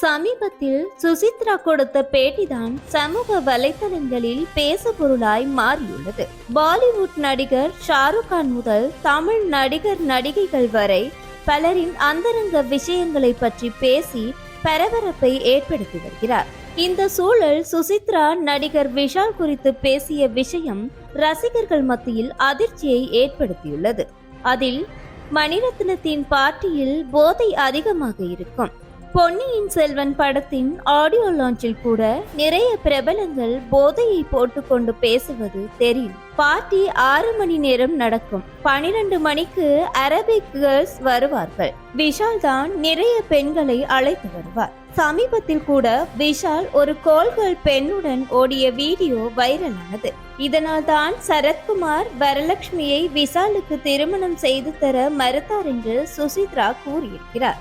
சமீபத்தில் சுசித்ரா கொடுத்த பேட்டிதான் சமூக வலைதளங்களில் பேசுபொருளாய் மாறியுள்ளது. பாலிவுட் நடிகர் ஷாருக் கான் முதல் தமிழ் நடிகர் நடிகைகள் வரை பலரின் அந்தரங்க விஷயங்களை பற்றி பேசி பரபரப்பை ஏற்படுத்தி வருகிறார். இந்த சூழல் சுசித்ரா நடிகர் விஷால் குறித்து பேசிய விஷயம் ரசிகர்கள் மத்தியில் அதிர்ச்சியை ஏற்படுத்தியுள்ளது. அதில் மணிரத்னத்தின் பார்ட்டியில் போதை அதிகமாக இருக்கும். பொன்னியின் செல்வன் படத்தின் ஆடியோ லான்ச்சில் கூட நிறைய பிரபலங்கள் போதையை போட்டுக்கொண்டு பேசுவது தெரியும். பார்ட்டி ஆறு மணி நேரம் நடக்கும். பனிரெண்டு மணிக்கு அரபிக் கேர்ள்ஸ் வருவார்கள். விஷால் தான் நிறைய பெண்களை அழைத்து வருவார். சமீபத்தில் கூட விஷால் ஒரு கோல்கள் பெண்ணுடன் ஓடிய வீடியோ வைரலானது. இதனால் தான் சரத்குமார் வரலட்சுமியை விஷாலுக்கு திருமணம் செய்து தர மறுத்தார் என்று சுசித்ரா கூறியிருக்கிறார்.